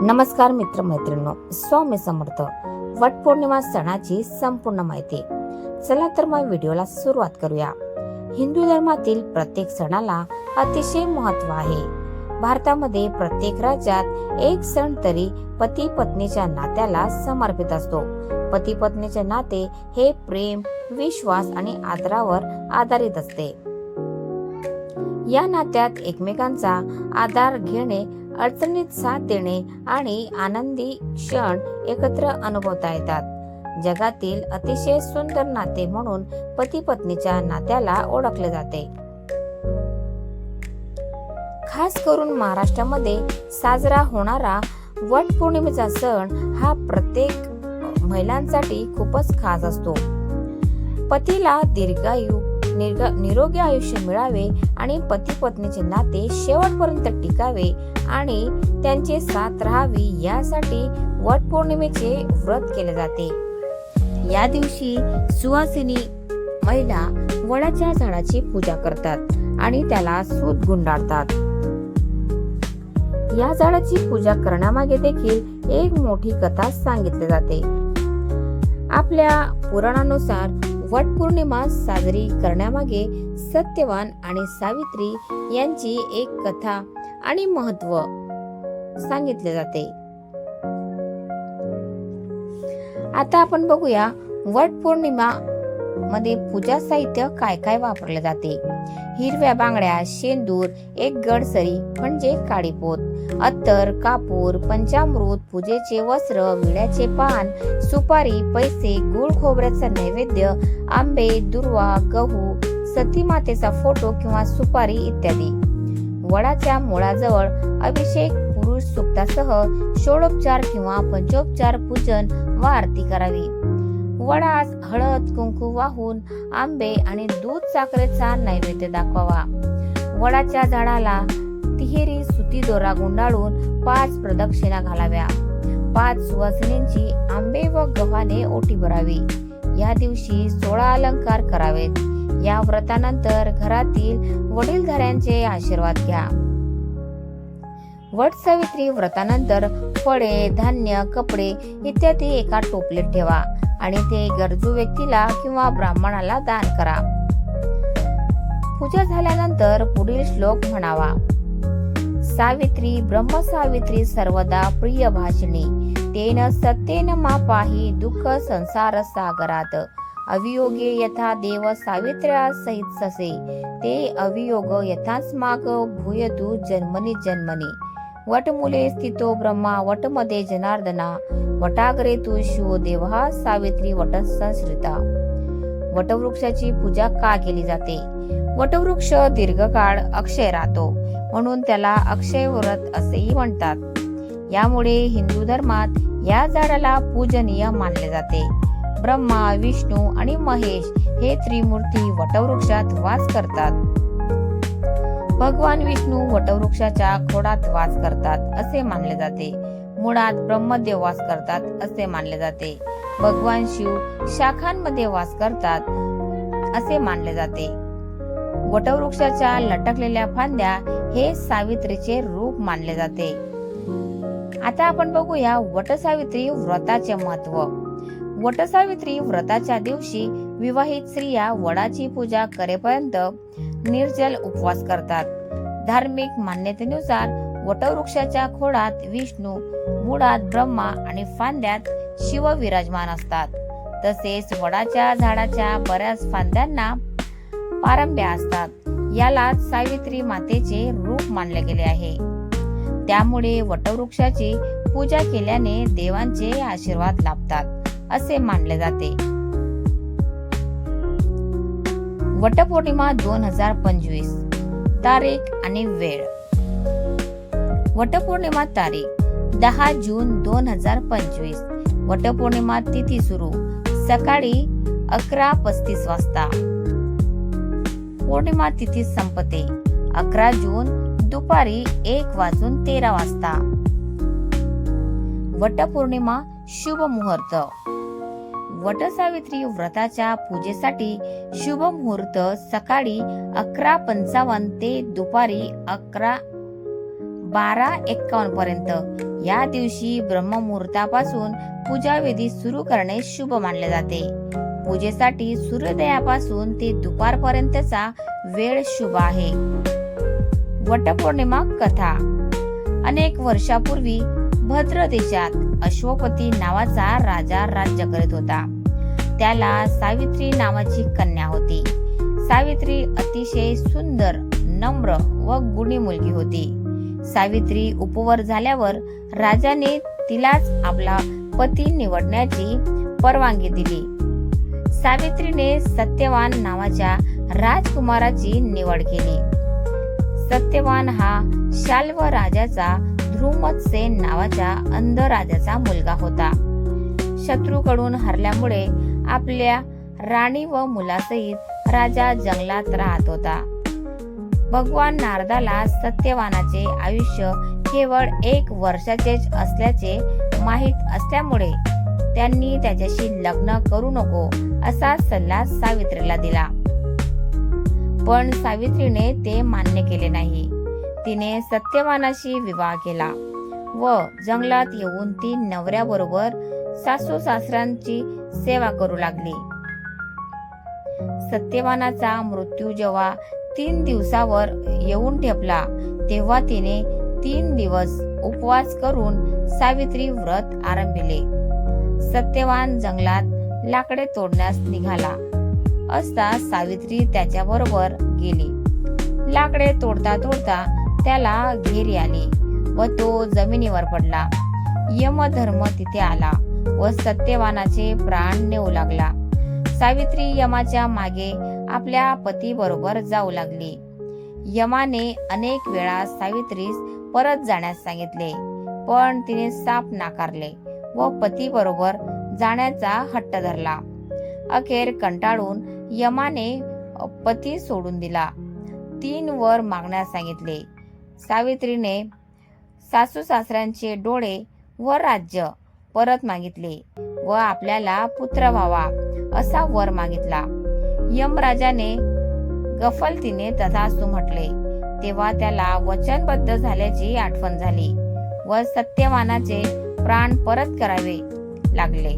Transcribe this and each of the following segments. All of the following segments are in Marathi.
नमस्कार मित्र मैत्रिणींनो स्वामी समर्थ. वटपौर्णिमा सणाची संपूर्ण माहिती. चला तर मग व्हिडिओला सुरुवात करूया. हिंदू धर्मातील प्रत्येक सणाला अतिशय महत्त्व आहे. भारतामध्ये प्रत्येक राज्यात एक सण तरी पती पत्नीच्या नात्याला समर्पित असतो. पती पत्नीचे नाते हे प्रेम विश्वास आणि आदरावर आधारित असते. या नात्यात एकमेकांचा आधार घेणे अडचणीत साथ देणे आणि आनंदी क्षण एकत्र अनुभवता येतात. जगातील अतिशय सुंदर नाते म्हणून पती पत्नीच्या नात्याला ओळखले जाते. खास करून महाराष्ट्रामध्ये साजरा होणारा वट पौर्णिमेचा सण हा प्रत्येक महिलांसाठी खूपच खास असतो. पतीला दीर्घायू निरोगी आयुष्य मिळावे आणि पती पत्नीचे नाते शेवटपर्यंत टिकावे आणि त्यांचे साथ राहावी यासाठी वट पौर्णिमेचे व्रत केले जाते. या दिवशी सुवासिनी महिला वडाच्या झाडाची पूजा करतात आणि त्याला सूत गुंडाळतात. या झाडाची पूजा करण्यामागे देखील एक मोठी कथा सांगितली जाते. आपल्या पुराणानुसार वट पौर्णिमा साजरी करण्यामागे सत्यवान आणि सावित्री यांची एक कथा आणि महत्त्व सांगितले जाते. आता आपण बघूया वट पौर्णिमा मध्ये पूजा साहित्य काय काय वापरले जाते. हिरव्या बांगड्या शेंदूर एक गडसरी म्हणजे काळीपोत अत्तर कापूर पंचामृत पूजेचे वस्त्र विड्याचे पान सुपारी पैसे गुळ खोबऱ्याचा नैवेद्य आंबे दुर्वा गहू सती मातेचा फोटो किंवा सुपारी इत्यादी. वडाच्या मुळाजवळ अभिषेक पुरुष सुक्तासह षोडोपचार किंवा पंचोपचार पूजन व आरती करावी. वडास हळद कुंकू वाहून आंबे आणि दूध साखरेचा नैवेद्य दाखवावा. वडाच्या झाडाला तिहेरी सुती दोरा गुंडाळून पाच प्रदक्षिणा घालाव्या. पाच सुवासिनींची आंबे व गव्हाने ओटी भरावी. या दिवशी सोळा अलंकार करावेत. या व्रतानंतर घरातील वडीलधाऱ्यांचे आशीर्वाद घ्या. वट सावित्री व्रतानंतर फळे धान्य कपडे इत्यादी एका टोपलीत ठेवा आणि ते गरजू व्यक्तीला किंवा ब्राह्मणाला दान करा. पूजा झाल्यानंतर पुढील श्लोक म्हणावा. सावित्री ब्रह्म सावित्री सर्वदा प्रिय भाषिणी तेन सत्येन मा पाही दुःख संसार सागरात. अवियोगे यथा देव सावित्र्या सहित ससे. ते अवियोग यथास्माक भूयतु जन्मनी जन्मनी. वटमुले स्थितो ब्रह्मा वटमध्ये जनार्दना. वटाग्रे तू शिव देवा सावित्री वट संश्रिता वटवृक्षाची पूजा का केली जाते? वटवृक्ष दीर्घकाळ अक्षय राहतो म्हणून त्याला अक्षय व्रत असेही म्हणतात. यामुळे हिंदू धर्मात या झाडाला पूजनीय मानले जाते. ब्रह्मा विष्णू आणि महेश हे त्रिमूर्ती वटवृक्षात वास करतात. भगवान विष्णू वटवृक्षाच्या खोडात वास करतात असे मानले जाते. मुळात ब्रह्मदेव वास करतात असे मानले जाते. भगवान शिव शाखांमध्ये वास करतात असे मानले जाते. वटवृक्षाच्या लटकलेल्या फांद्या हे सावित्रीचे रूप मानले जाते. आता आपण बघूया वटसावित्री व्रताचे महत्त्व. वटसावित्री व्रताच्या दिवशी विवाहित स्त्रिया वडाची पूजा करेपर्यंत निर्जल उपवास करतात. धार्मिक मान्यतेनुसार वटवृक्षाच्या खोडात विष्णू मुळात ब्रह्मा आणि फांद्यात शिव विराजमान असतात. तसेच वडाच्या झाडाच्या बऱ्याच फांद्यांना पारंब्या असतात. याला सावित्री मातेचे रूप मानले गेले आहे. त्यामुळे वटवृक्षाची पूजा केल्याने देवांचे आशीर्वाद लाभतात. असे मानले जाते. वटपौर्णिमा दोन हजार पंचवीस. तारीख आणि वेळ. वटपौर्णिमा तारीख दहा जून दोन हजार पंचवीस. वटपौर्णिमा तिथी सुरू सकाळी अकरा पस्तीस वाजता. पौर्णिमा तिथी संपते अकरा जून दुपारी एक वाजून तेरा वाजता. वटपौर्णिमा शुभ मुहूर्त. वटसावित्री व्रताच्या पूजेसाठी शुभ मुहूर्त सकाळी अकरा पंचावन्न ते दुपारी अकरा बारा एक्कावन्न पर्यंत. या दिवशी ब्रह्ममुहूर्तापासून पूजाविधी सुरू करणे शुभ मानले जाते. पूजेसाठी सूर्योदयापासून ते दुपारपर्यंतचा वेळ शुभ आहे. वटपौर्णिमा कथा. अनेक वर्षापूर्वी भद्र देशात अश्वपती नावाचा राजा राज्य करीत होता. त्याला सावित्री नावाची कन्या होती. सावित्री अतिशय सुंदर नम्र व गुणी मुलगी होती. सावित्री उपवर झाल्यावर राजाने तिलाच आपला पती निवडण्याची परवानगी दिली. सावित्रीने सत्यवान नावाच्या राजकुमाराची निवड केली. सत्यवान हा शाल्व राजाचा ध्रुमसेन नावाच्या अंध राजाचा मुलगा होता. शत्रूकडून हरल्यामुळे आपल्या राणी व मुलासहित राजा जंगलात राहत होता. भगवान नारदाला सत्यवानाचे आयुष्य केवळ एक वर्षाचेच असल्याचे माहीत असल्यामुळे त्यांनी त्याच्याशी लग्न करू नको असा सल्ला सावित्रीला दिला. पण सावित्रीने ते मान्य केले नाही. तिने सत्यवानाशी विवाह केला व जंगलात येऊन ती नवऱ्याबरोबर सासू सासऱ्यांची सेवा करू लागली. सत्यवानाचा मृत्यू जेव्हा तीन दिवसावर येऊन ठेपला तेव्हा तिने तीन दिवस उपवास करून सावित्री व्रत आरंभिले. सत्यवान जंगलात लाकडे तोडण्यास निघाला असता सावित्री त्याच्याबरोबर गेली. लाकडे तोडता तोडता त्याला घेरी आली व तो जमिनीवर पडला. यमधर्म तिथे आला व सत्यवानाचे प्राण नेऊ लागला. सावित्री यमाच्या मागे आपल्या पती बरोबर जाऊ लागली. यमाने अनेक वेळा सावित्रीस परत जाण्यास सांगितले पण तिने साप नाकारले व पती बरोबर जाण्याचा हट्ट धरला. अखेर कंटाळून यमाने पती सोडून दिला. तीन वर मागण्यास सांगितले सावित्रीने सासू सासऱ्यांचे डोळे व राज्य परत मागितले व आपल्याला पुत्र व्हावा असा वर मागितला. यमराजाने गफलतीने तथास्तु म्हटले तेव्हा त्याला वचनबद्ध झाल्याची आठवण झाली व सत्यवानाचे प्राण परत करावे लागले.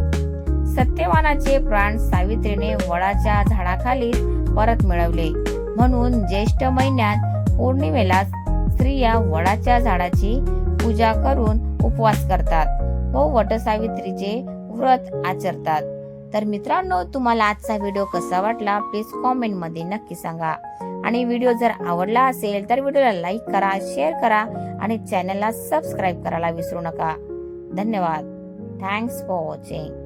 सत्यवानाचे प्राण सावित्रीने वडाच्या झाडाखाली परत मिळवले. म्हणून ज्येष्ठ महिन्यात पौर्णिमेला स्त्रिया वडाच्या झाडाची पूजा करून उपवास करतात व वटसावित्रीचे व्रत आचरतात. तर मित्रांनो तुम्हाला आजचा व्हिडिओ कसा वाटला प्लीज कॉमेंटमध्ये नक्की सांगा. आणि व्हिडिओ जर आवडला असेल तर व्हिडिओला लाईक करा शेअर करा आणि चॅनलला सबस्क्राईब करायला विसरू नका. धन्यवाद. Thanks for watching